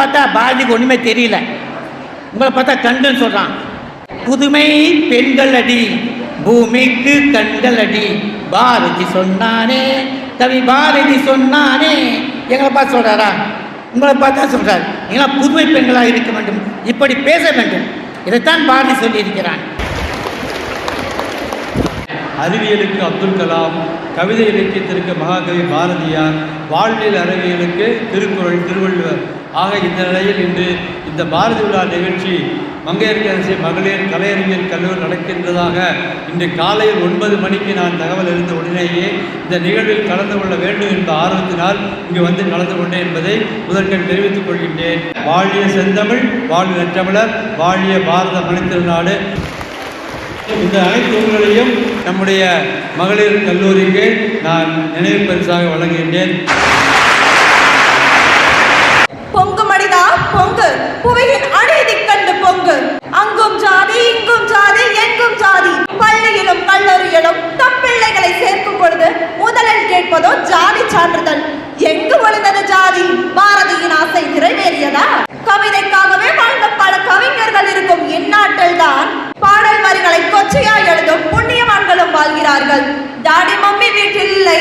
பார்த்தா பாரதிக்கு ஒன்றுமே தெரியல. உங்களை பார்த்தா கண்டுன்னு சொல்கிறான் புதுமை பெண்கள் அடி பூமிக்கு கண்கள் அடி. பாரதி சொன்னானே கவி பாரதி சொன்னானே. எங்களை பார்த்து சொல்கிறாரா உங்களை பார்த்தா சொல்கிறார் நீங்களாம் புதுமை பெண்களாக இருக்க வேண்டும். இப்படி பேச வேண்டும். இதைத்தான் பாரதி சொல்லியிருக்கிறான். அறிவியலுக்கு அப்துல் கலாம் கவிதை இலக்கியத்திற்கு மகாகவி பாரதியார் வாழ்வியல் அறிவியலுக்கு திருக்குறள் திருவள்ளுவர். ஆக இந்த நிலையில் இன்று இந்த பாரதி விழா நிகழ்ச்சி மங்கையர்கரசி மகளிர் கலையறிஞர் கல்லூரி நடக்கின்றதாக இன்று காலையில் ஒன்பது மணிக்கு நான் தகவல் இருந்த உடனேயே இந்த நிகழ்வில் கலந்து கொள்ள வேண்டும் என்ற ஆர்வத்தினால் இங்கு வந்து கலந்து கொண்டேன் என்பதை முதற்கண் தெரிவித்துக் கொள்கின்றேன். வாழிய செந்தமிழ் வாழ்வு நற்றமிழர் வாழிய பாரத மணித்திருநாடு. இந்த அனைத்து ஊர்களையும் நம்முடைய மகளிர் கல்லூரிக்கு நான் நினைவு பரிசாக வழங்குகின்றேன். புவியின் அநீதி கண்டு பொங்கு. அங்கும் ஜாதி இங்கும் ஜாதி எங்கும் ஜாதி பள்ளியிலும் கல்லூரியிலும் தம் பிள்ளைகளை சேர்க்கும் பொழுது முதலில் கேட்பதோ ஜாதி சான்றிதழ். எங்கு ஒளிந்தது ஜாதி? பாரதியின் ஆசை நிறைவேறியதா? கவிதைக்காகவே வாழ்ந்த பல கவிஞர்கள் இருக்கும் இந்நாட்டில் தான் பாடல் வரிகளை கொச்சையாய் எழுதும் புண்ணியவான்களும் வாழ்கிறார்கள். டாடி மம்மி வீட்டில் இல்லை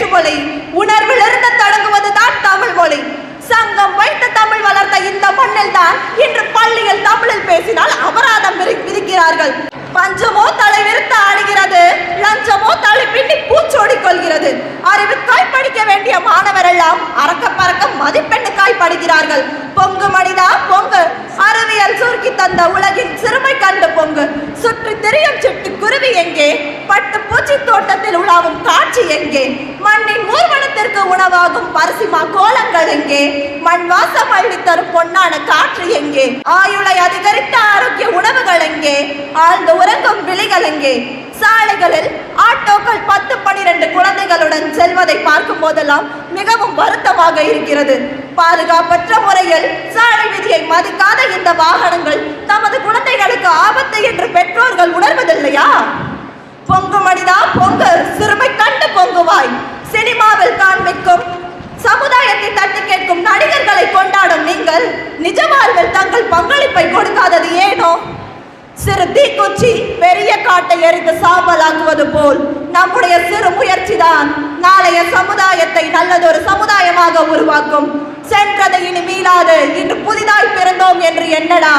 வேற்றுமொழி உணர்விலிருந்து இருந்து தொடங்குவதுதான் தமிழ் மொழி. சங்கம் வைத்து தமிழ் வளர்த்த இந்த மண்ணில் தான் இன்று பள்ளியில் தமிழில் பேசினால் அபராதம் விதிக்கிறார்கள். பஞ்சமோ தலை விரித்து ஆடுகிறது லஞ்சமோ தலை பின்னி பூச்சோடி கொள்கிறது அறிவுக்காய் படிக்க வேண்டிய மாணவர் எல்லாம் அறக்க பறக்க மதிப்பெண்ணுக்காய் படிக்கிறார்கள் பொங்கு மனிதா பொங்கு. அறிவியல் சுருக்கி தந்த உலகின் சிறுமை கண்டு பொங்கு. சுற்றி திரியும் சுட்டு குருவி எங்கே? பட்டு பூச்சி தோட்டத்தில் உலாவும் காட்சி எங்கே? மண்ணின் ஊர்வனத்திற்கு உணவாகும் பரிசிமா கோலங்கள் எங்கே? மண் வாசம் அள்ளி தரும் பொன்னான காற்று எங்கே? ஆயுளை அதிகரித்த ஆரோக்கிய உணவுகள் எங்கே? ஆழ்ந்த உறங்கும் விழிகள் எங்கே சாலைகளில் ஆட்டோக்கள் பத்து பனிரெண்டு குழந்தைகளுடன் செல்வதை பார்க்கும் போதெல்லாம் மிகவும் வருத்தமாக இருக்கிறது. பாதுகாப்பற்ற முறையில் சாலை விதியை மதிக்காத இந்த வாகனங்கள் தமது குழந்தைகளுக்கு ஆபத்து என்று பெற்றோர்கள் உணர்வதில்லையா? பொங்கு மனிதா பொங்கு. சிறுமை கண்டு பொங்குவாய். சினிமாவில் காண்பிக்கும் சமுதாயத்தை தட்டி கேட்கும் நடிகர்களை கொண்டாடும் நீங்கள். நிஜ வாழ்வில் தங்கள் பங்களிப்பை கொடுக்காதது ஏன்? சிறு தீக்குச்சி பெரிய காட்டை எரித்து சாம்பலாக்குவது போல். நம்முடைய சிறு முயற்சிதான் நாளைய சமுதாயத்தை நல்லதொரு சமுதாயமாக உருவாக்கும். சென்றதை இனி மீளாது இன்று புதிதாய் பிறந்தோம் என்று என்னடா?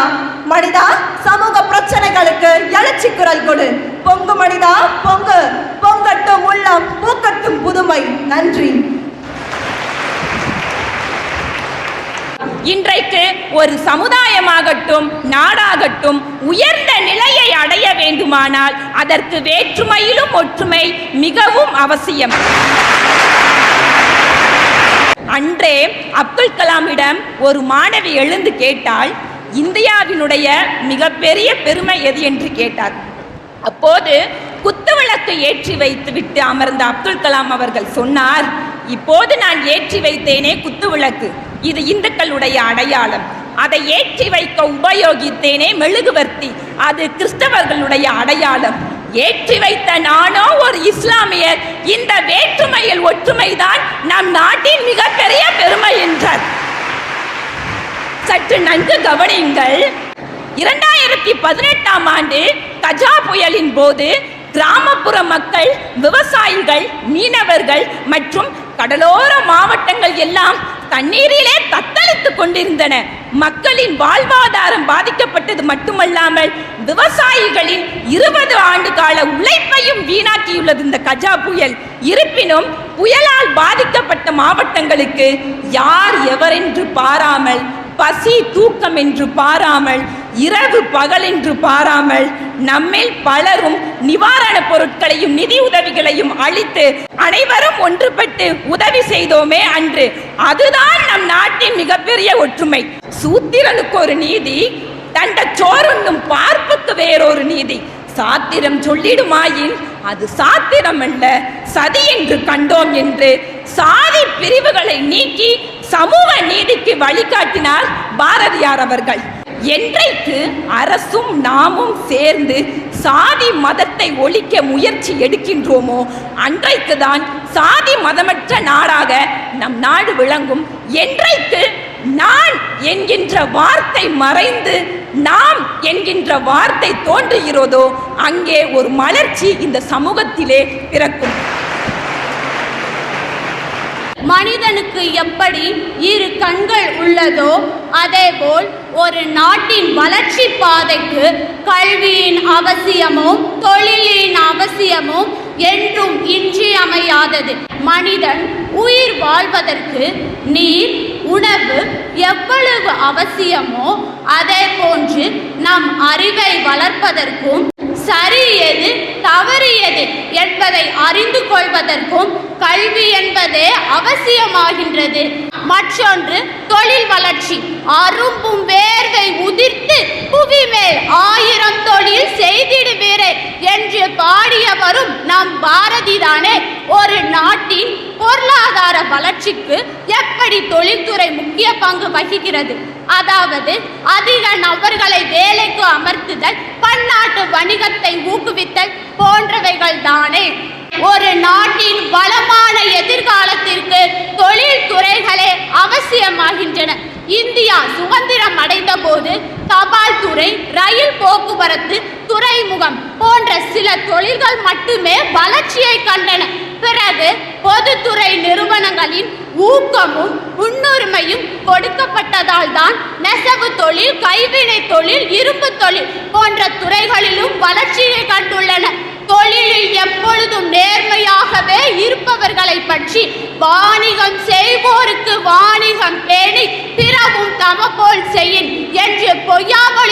மனிதா சமூக பிரச்சனைகளுக்கு எழுச்சி குரல் கொடு. பொங்கு மனிதா பொங்கு. பொங்கட்டும் உள்ளம் பூக்கட்டும் புதுமை. நன்றி. இன்றைக்கு ஒரு சமுதாயமாகட்டும் நாடாகட்டும் உயர்ந்த நிலையை அடைய வேண்டுமானால் அதற்கு வேற்றுமையிலும் ஒற்றுமை மிகவும் அவசியம். அன்றே அப்துல் கலாமிடம் ஒரு மாணவி எழுந்து கேட்டால் இந்தியாவினுடைய மிகப்பெரிய பெருமை எது என்று கேட்டார். அப்போது குத்துவிளக்கு ஏற்றி வைத்துவிட்டு அமர்ந்த அப்துல் கலாம் அவர்கள் சொன்னார் இப்போது நான் ஏற்றி வைத்தேனே குத்துவிளக்கு இது இந்துக்களுடைய அடையாளம். அதை ஏற்றி வைக்க உபயோகித்தேனே மெழுகுவர்த்தி. அது கிறிஸ்தவர்களுடைய அடையாளம். ஏற்றி வைத்த நானோ ஒரு இஸ்லாமியர் இந்த வேற்றுமையில் ஒற்றுமைதான் நம் நாட்டின் மிகப்பெரிய பெருமை என்றார். சற்று நன்கு கவனியுங்கள். இரண்டாயிரத்தி பதினெட்டாம் ஆண்டு கஜா புயலின் போது கிராமப்புற மக்கள் விவசாயிகள் மீனவர்கள் மற்றும் கடலோர மாவட்டங்கள் எல்லாம் தண்ணீரிலே தத்தளித்துக் கொண்டிருந்தன. மக்களின் வாழ்வாதாரம் பாதிக்கப்பட்டது மட்டுமல்லாமல் விவசாயிகளின் இருபது ஆண்டு கால உழைப்பையும் வீணாக்கியுள்ளது இந்த கஜா புயல். இருப்பினும் புயலால் பாதிக்கப்பட்ட மாவட்டங்களுக்கு யார் எவரென்று பாராமல் பசி தூக்கம் என்று பாராமல் இரவு பகல் என்று பாராமல் நம்மில் பலரும் நிவாரண பொருட்களையும் நிதி உதவிகளையும் அளித்து அனைவரும் ஒன்றுபட்டு உதவி செய்தோமே அன்று. அதுதான் நம் நாட்டின் மிகப்பெரிய ஒற்றுமை. சூத்திரனுக்கு ஒரு நீதி தண்ட சோறுண்ணும் பார்ப்புக்கு வேறொரு நீதி. சாத்திரம் சொல்லிடுமாயின் அது சாத்திரம் அல்ல சதி என்று கண்டோம் என்று சாதி பிரிவுகளை நீக்கி சமூக நீதிக்கு வழிகாட்டினார் பாரதியார் அவர்கள். என்றைக்கு அரசும் நாமும் சேர்ந்து சாதி மதத்தை ஒழிக்க முயற்சி எடுக்கின்றோமோ அன்றைக்கு தான் சாதி மதமற்ற நாடாக நம் நாடு விளங்கும். என்றைக்கு நான் என்கின்ற வார்த்தை மறைந்து நாம் என்கின்ற வார்த்தை தோன்றுகிறதோ அங்கே ஒரு மலர்ச்சி இந்த சமூகத்திலே பிறக்கும். மனிதனுக்கு எப்படி இரு கண்கள் உள்ளதோ அதேபோல் ஒரு நாட்டின் வளர்ச்சி பாதைக்கு கல்வியின் அவசியமும் தொழிலின் அவசியமும் என்றும் இன்றியமையாதது. மனிதன் உயிர் வாழ்வதற்கு நீர் உணவு எவ்வளவு அவசியமோ அதே போன்று நம் அறிவை வளர்ப்பதற்கும் சரி எது தவறு எது என்பதை அறிந்து கொள்வதற்கும் கல்வி என்பதே அவசியமாகின்றது. மற்றொன்று தொழில் வளர்ச்சி. அரும்பும் வேர்வை உதிர்த்து புவி மேல் ஆயிரம் தொழில் செய்திடுவீரே என்று பாடியவரும் நம் பாரதிதானே ஒரு நாட்டின் பொருளாதார வளர்ச்சிக்கு எப்படி தொழில்துறை முக்கிய பங்கு வகிக்கிறது? அதாவது அதிக நபர்களை வேலைக்கு அமர்த்துதல் பன்னாட்டு வணிகத்தை ஊக்குவித்தல் போன்றவைகள் தானே. ஒரு நாட்டின் வளமான எதிர்காலத்திற்கு தொழில் துறைகளே அவசியமாகின்றன. இந்தியா சுதந்திரம் அடைந்த போது துறை ரயில் போக்குவரத்து துறைமுகம் போன்ற சில தொழில்கள் மட்டுமே வளர்ச்சியை கண்டன. பிறகு பொதுத்துறை நிறுவனங்களின் ஊக்கமும் முன்னுரிமையும் கொடுக்கப்பட்டதால் தான் நெசவு தொழில் கைவினை தொழில் இரும்பு தொழில் போன்ற துறைகளிலும் வளர்ச்சியை கண்டுள்ளன. தொழிலில் எப்பொழுதும் நேர்மையாகவே இருப்பவர்களை பற்றி வாணிகம் செய்வோருக்கு வாணிகம் பேணி பிறவும் தமபோல் செய்யின் என்று பொய்யாமல்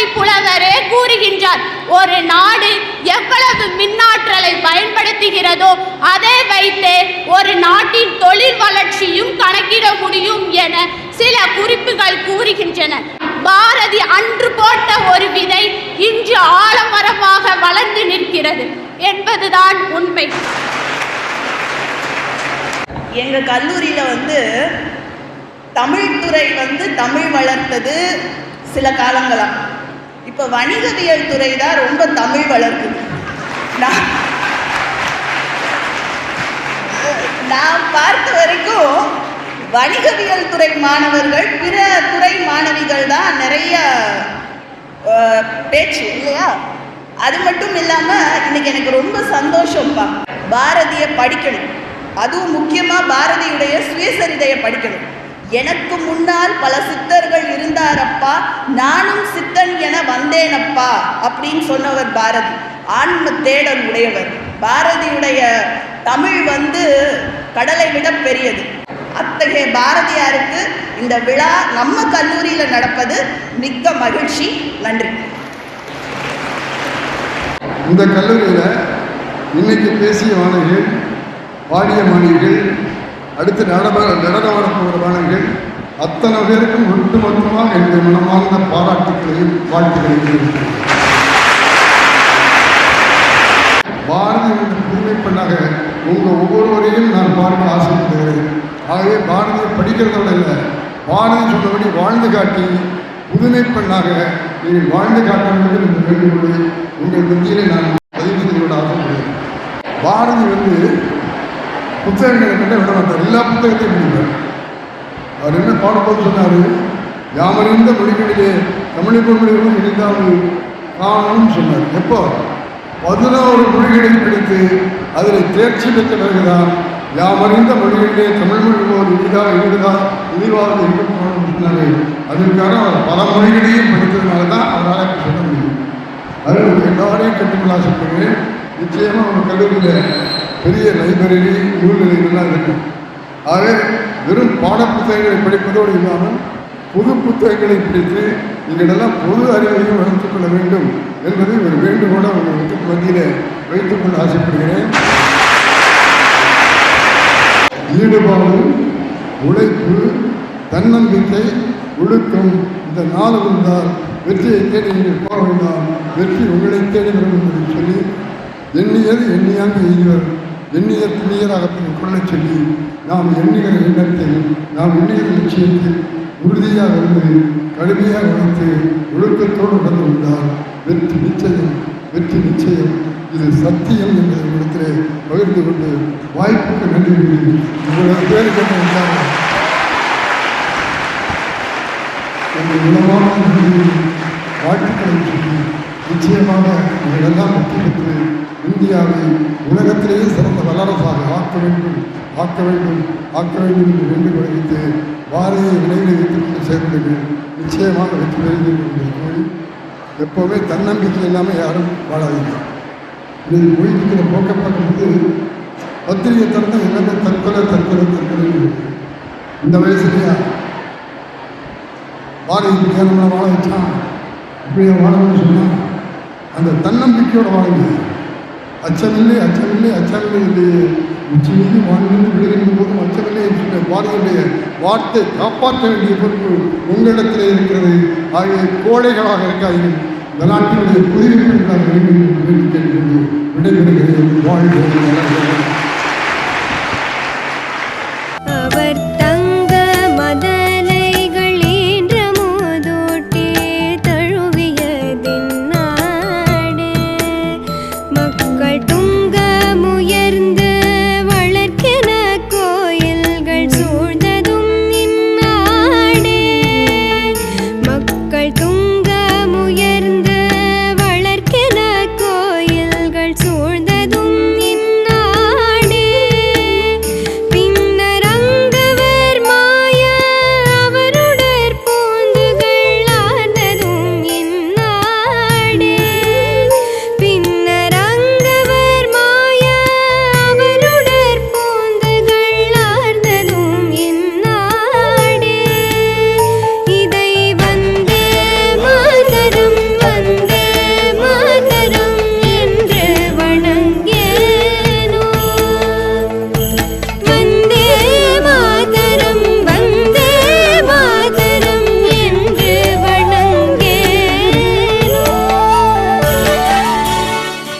ஒரு நாடு எவ்வளவு மின்னாற்றலை பயன்படுத்துகிறதோ அதை வைத்தே ஒரு நாட்டின் தொழில் வளர்ச்சியும் கணக்கிட முடியும் என சில குறிப்புகள் கூறுகின்றன. பாரதி அன்று போட்ட ஒரு விதை இன்று ஆலமரமாக வளர்ந்து நிற்கிறது என்பதுதான் உண்மை. எங்கள் கல்லூரியில் வந்து தமிழ் துறை வந்து தமிழ் வளர்த்தது சில காலங்களாக இப்போ வணிகவியல் துறை தான் ரொம்ப தமிழ் வளர்ப்பு. நான் நான் பார்த்த வரைக்கும் வணிகவியல் துறை மாணவர்கள் பிற துறை மாணவிகள் தான் நிறைய பேச்சு இல்லையா? அது மட்டும் இல்லாமல் இன்னைக்கு எனக்கு ரொம்ப சந்தோஷம்ப்பா பாரதியை படிக்கணும். அதுவும் முக்கியமாக பாரதியுடைய சுயசரிதையை படிக்கணும். எனக்கு முன்னால் பல சித்தர்கள் இருந்தாரப்பா நானும் சித்தன் என வந்தேனப்பா அப்படின்னு சொன்னவர் பாரதி. ஆன்ம தேடல் உடையவர். பாரதியுடைய தமிழ் வந்து கடலை விட பெரியது. அத்தகைய பாரதியாருக்கு இந்த விழா நம்ம கல்லூரியில் நடப்பது மிக்க மகிழ்ச்சி. நன்றி. இந்த கல்லூரியில் இன்னைக்கு பேசிய மாணவிகள் பாடிய மாணவிகள் அடுத்து நடன நடனமாட போகிற மாணவிகள் அத்தனை பேருக்கும் ஒட்டுமொத்தமாக என்னுடைய மனமார்ந்த பாராட்டுகளையும் வாழ்த்துக்களையும் பாரதி புதுமை பெண்ணாக உங்கள் ஒவ்வொருவரையும் நான் பார்க்க ஆசைப்படுகிறேன். ஆகவே பாரதியை படிக்கிறதோட இல்லை பாரதி சொன்னபடி வாழ்ந்து காட்டி புதுமை பெண்ணாக நீங்கள் வாழ்ந்து காட்ட வேண்டும் என்ற வேண்டுகோளை உங்கள் மத்தியிலே நான் பதிவு செய்து கொள்ள ஆசைப்படுகிறேன். பாரதி வந்து புத்தகங்களை கண்ட விட மாட்டார் எல்லா புத்தகத்தையும் படிப்பார் அவர் என்ன பாடும்போது சொன்னார்? யாமறிந்த மொழிகளிலே தமிழ் மொழிகளும் இணைந்தாவது காணணும்னு சொன்னார். எப்போ? பதினோரு மொழிகளில் பிடித்து அதில் தேர்ச்சி பெற்ற பிறகுதான் யாமறிந்த மொழிகளிலே தமிழ் மொழி போல் இனிதாக இனிதா இனிவாக இருக்கும் காணணும்னு சொன்னார். அதற்காக அவர் பல மொழிகளையும் படித்ததுனால தான் அவரால் சொல்ல முடியும். அது எல்லாரையும் கற்றுக்கொள்ள ஆசைப்படுகிறேன் நிச்சயமாக அவங்க கல்லூரியில் பெரிய லைப்ரரி நூல் இருக்கும் ஆகவே வெறும் பாட புத்தகங்களை படிப்பதோடு இல்லாமல் புது புத்தகங்களை பிடித்து எங்களெல்லாம் பொது அறிவையும் வளர்த்துக் கொள்ள வேண்டும் என்பதை ஒரு வேண்டுகோளை உங்களுக்கு மத்தியில் வைத்துக்கொள்ள ஆசைப்படுகிறேன். ஈடுபாடு உழைப்பு தன்னம்பிக்கை ஒழுக்கம் இந்த நாலு இருந்தால் வெற்றியை தேடி நீங்கள் போக வேண்டாம். வெற்றி உங்களை தேடி வரும் என்று சொல்லி எண்ணியது எண்ணியாக எய்துவர் எண்ணிய புண்ணியராகத்தின் கொள்ளச் சொல்லி நாம் எண்ணுகிற எண்ணத்தில் நாம் எண்ணுகிற லட்சியத்தில் உறுதியாக இருந்து கடுமையாக உழைத்து ஒழுக்கத்தோடு நடந்து கொண்டால் வெற்றி நிச்சயம் வெற்றி நிச்சயம். இது சத்தியம் என்பதை இடத்திலே பகிர்ந்து கொண்டு வாய்ப்புக்கு நன்றி கூறி உங்களது பேர் கொண்ட எங்கள் உணவான வாழ்த்துக்களை சொல்லி நிச்சயமாக இதெல்லாம் வெற்றி பெற்று இந்தியாவை உலகத்திலேயே சிறந்த வல்லரசாக ஆக்க வேண்டும் ஆக்க வேண்டும் ஆக்க வேண்டும் என்று வேண்டுகோள் வைத்து பாரதிய நினைவில் வைத்துக் கொண்டு சேர்ந்தீர்கள் நிச்சயமாக வெற்றி பெறுவீர்கள் என்று கூறி எப்போவுமே தன்னம்பிக்கை இல்லாமல் யாரும் வாழாதீங்க. இது போயிட்டு போக்கப்பட்டது பத்திரிகை திறந்த எல்லாமே தற்கொலை தற்கொலை தற்கொலை இந்த வயசுலையா? பாரதி இப்படியா நம்மளை வாழ வச்சான் இப்படியே வாழணும்னு சொன்னால் அந்த தன்னம்பிக்கையோடு வாழுங்க. அச்சமில்லை அச்சமில்லை அச்சமில்லை இல்லையே உச்சி வானிலிருந்து விழுகின்ற போதும் அச்சமில்லை என்று வாரியுடைய வார்த்தை காப்பாற்ற வேண்டிய பொறுப்பு உங்களிடத்தில் இருக்கிறது. ஆகிய கோழைகளாக இருக்காதீர்கள். இந்த நாட்டினுடைய புதுமைகளாக வேண்டும் என்று வேண்டி கேட்டுக்கொண்டு விடைபெறுகிறேன். வாழ்க